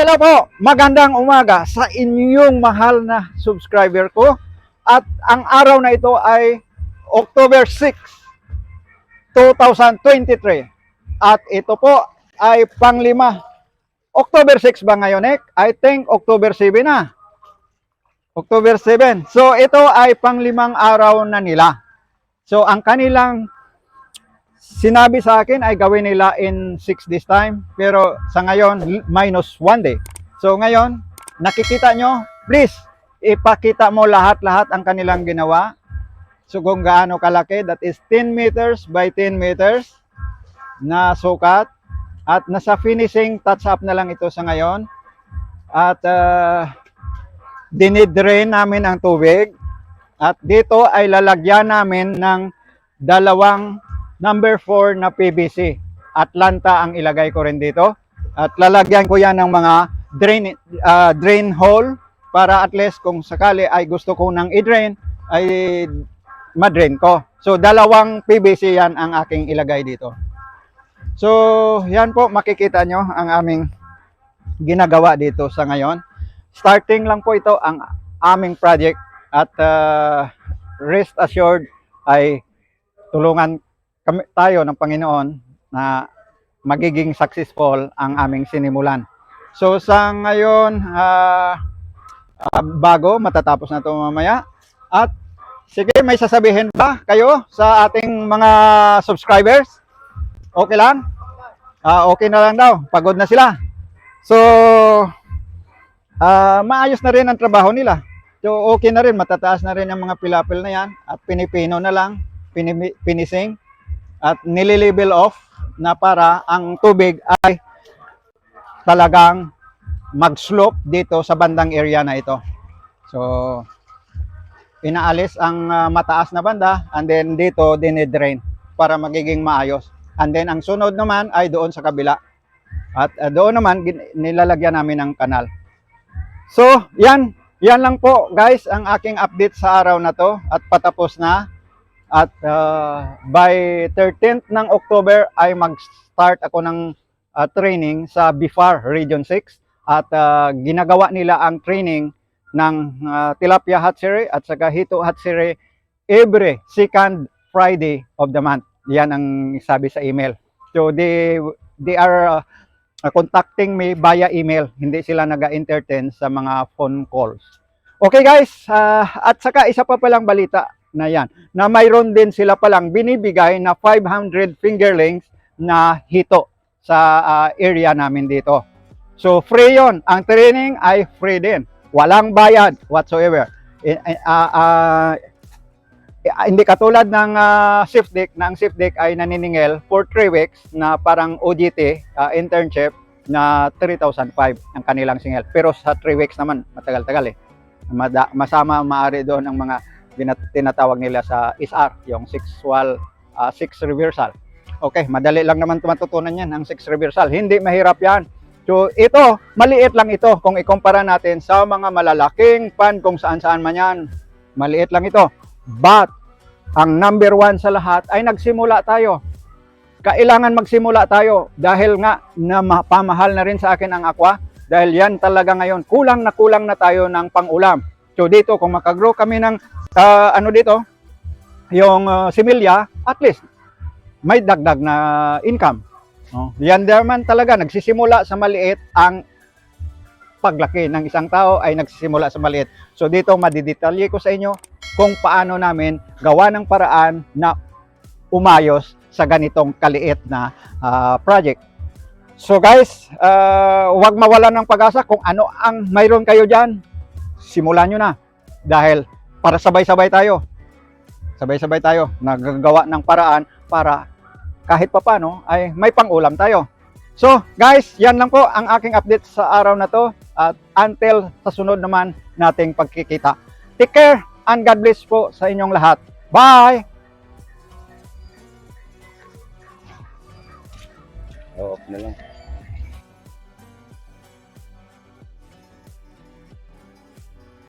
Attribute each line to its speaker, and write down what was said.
Speaker 1: Hello po, magandang umaga sa inyong mahal na subscriber ko. At ang araw na ito ay October 6, 2023. At ito po ay panglima. October 6 ba ngayon, Ek? I think October 7 na. October 7. So ito ay panglimang araw na nila. So ang kanilang sinabi sa akin ay gawin nila in 6 days time. Pero sa ngayon, minus 1 day. So ngayon, nakikita nyo, please, ipakita mo lahat-lahat ang kanilang ginawa. So kung gaano kalaki, that is 10 meters by 10 meters na sukat. At nasa finishing touch-up na lang ito sa ngayon. At uh, dinidrain namin ang tubig. At dito ay lalagyan namin ng dalawang number 4 na PVC. Atlanta ang ilagay ko rin dito. At lalagyan ko yan ng mga drain, ah, drain hole para at least kung sakali ay gusto ko nang i-drain, ay madrain ko. So, dalawang PVC yan ang aking ilagay dito. So, yan po, makikita nyo ang aming ginagawa dito sa ngayon. Starting lang po ito ang aming project at ah, rest assured ay tulungan kami, tayo ng Panginoon na magiging successful ang aming sinimulan. So sa ngayon, ah, ah, bago, matatapos na ito mamaya. At sige, may sasabihin ba kayo sa ating mga subscribers? Okay lang? Ah, okay na lang daw. Pagod na sila. So, ah, maayos na rin ang trabaho nila. So, okay na rin. Matataas na rin ang mga pilapil na yan. At pinipino na lang. Pinimi- Finishing at nililabel off na para ang tubig ay talagang mag-slope dito sa bandang area na ito. So, inaalis ang ah, mataas na banda and then dito dinidrain para magiging maayos. And then ang sunod naman ay doon sa kabila. At ah, doon naman nilalagyan namin ng kanal. So, yan. Yan lang po guys ang aking update sa araw na to at patapos na. At uh, by 13th ng October ay mag-start ako ng uh, training sa BIFAR Region 6 at uh, ginagawa nila ang training ng uh, Tilapia Hatchery at saka Hito Hatchery every second Friday of the month. Yan ang sabi sa email. So they they are uh, contacting me via email. Hindi sila naga-entertain sa mga phone calls. Okay guys, uh, at saka isa pa palang balita na yan, na mayroon din sila palang binibigay na 500 fingerlings na hito sa ah, area namin dito. So free yon. Ang training ay free din. Walang bayad whatsoever. Ah, eh, hindi katulad ng uh, shift deck, na ang shift deck ay naniningil for 3 weeks na parang OJT, ah, internship, na 3,005 ang kanilang singil. Pero sa 3 weeks naman, matagal-tagal eh. Masama maaari doon ang mga tinatawag nila sa SR, yung sexual uh, sex reversal. Okay, madali lang naman matutunan yan, ang sex reversal. Hindi mahirap yan. So ito, maliit lang ito kung ikumpara natin sa mga malalaking pan kung saan-saan man yan. Maliit lang ito. But, ang number one sa lahat ay nagsimula tayo. Kailangan magsimula tayo dahil nga na ma- pamahal na rin sa akin ang aqua dahil yan talaga ngayon kulang na kulang na tayo ng pangulam. So dito kung makagrow kami ng ah, ano dito yung uh, similya at least may dagdag na income. No? Yan naman talaga nagsisimula sa maliit ang paglaki ng isang tao ay nagsisimula sa maliit. So dito madidetalye ko sa inyo kung paano namin gawa ng paraan na umayos sa ganitong kaliit na ah, project. So guys, ah, huwag mawalan ng pag-asa kung ano ang mayroon kayo dyan. Simulan nyo na. Dahil para sabay-sabay tayo. Sabay-sabay tayo. Nagagawa ng paraan para kahit papano ay may pang-ulam tayo. So guys, yan lang po ang aking update sa araw na to. At until sa sunod naman nating pagkikita. Take care and God bless po sa inyong lahat. Bye!
Speaker 2: Off na lang.